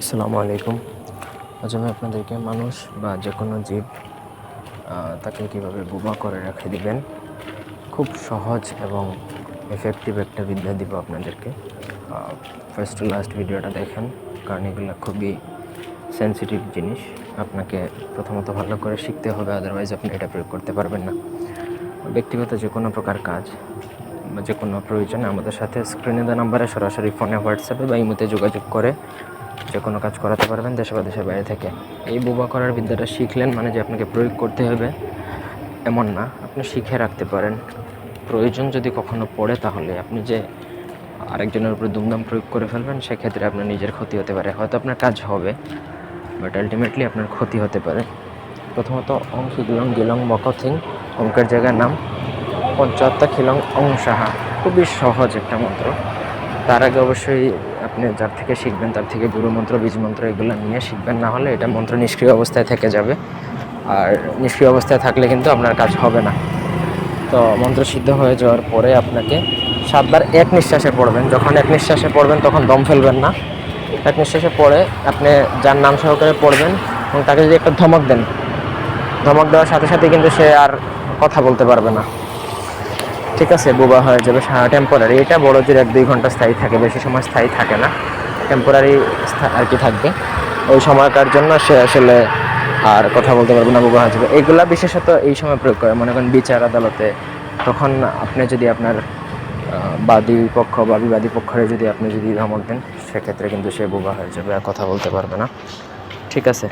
আসসালামু আলাইকুম। আজ আমি আপনাদেরকে মানুষ বা যে কোনো জীব তাকে কীভাবে বোমা করে রেখে দিবেন, খুব সহজ এবং এফেক্টিভ একটা বিদ্যা দিব আপনাদেরকে। ফার্স্ট টু লাস্ট ভিডিওটা দেখেন, কারণ এগুলো খুবই সেন্সিটিভ জিনিস। আপনাকে প্রথমত ভালো করে শিখতে হবে আদারওয়াইজ আপনি এটা প্রয়োগ করতে পারবেন না। ব্যক্তিগত যে কোনো প্রকার কাজ বা যে কোনো প্রয়োজনে, আমাদের সাথে স্ক্রিনে দেওয়া নাম্বারে সরাসরি ফোনে হোয়াটসঅ্যাপে বা ইমোতে যোগাযোগ করে যে কোনো কাজ করাতে পারবেন দেশে বা দেশের বাইরে থেকে। এই বোবা করার বিদ্যাটা শিখলেন মানে যে আপনাকে প্রয়োগ করতে হবে, এমন না। আপনি শিখে রাখতে পারেন। প্রয়োজন যদি কখনো পড়ে তাহলে আপনি যে আরেকজনের উপরে দুমদাম প্রয়োগ করে ফেলবেন, সেক্ষেত্রে আপনার নিজের ক্ষতি হতে পারে। হয়তো আপনার কাজ হবে বাট আলটিমেটলি আপনার ক্ষতি হতে পারে। প্রথমত অং শিগলং গিলং মকথিং অঙ্কের জায়গার নাম পঞ্চাত্তা খিলং অং সাহা। খুবই সহজ একটা মন্ত্র। তার আগে অবশ্যই আপনি যার থেকে শিখবেন, তার থেকে গুরু মন্ত্র, বীজ মন্ত্র এগুলো নিয়ে শিখবেন, না হলে এটা মন্ত্র নিষ্ক্রিয় অবস্থায় থেকে যাবে। আর নিষ্ক্রিয় অবস্থায় থাকলে কিন্তু আপনার কাজ হবে না। তো মন্ত্র সিদ্ধ হয়ে যাওয়ার পরে আপনাকে সাতবার এক নিঃশ্বাসে পড়বেন। যখন এক নিঃশ্বাসে পড়বেন, তখন দম ফেলবেন না। এক নিঃশ্বাসে পড়ে আপনি যার নাম সহকারে পড়বেন, এবং তাকে যদি একটা ধমক দেন, ধমক দেওয়ার সাথে সাথে কিন্তু সে আর কথা বলতে পারবে না। ঠিক আছে, বোবা হয়ে যাবে টেম্পোরারি এটা বড় জোর এক দুই ঘণ্টা স্থায়ী থাকে, বেশি সময় স্থায়ী থাকে না। টেম্পোরারি আর কি থাকবে। ওই সময়কার জন্য সে আসলে আর কথা বলতে পারবে না, বোবা হয়ে যাবে। এগুলা বিশেষত এই সময় প্রয়োগ করে। মনে করেন বিচার আদালতে তখন আপনি যদি আপনার বাদী পক্ষ বা বিবাদী পক্ষরে যদি আপনি যদি ধমক দেন, সেক্ষেত্রে কিন্তু সে বোবা হয়ে যাবে আর কথা বলতে পারবে না। ঠিক আছে?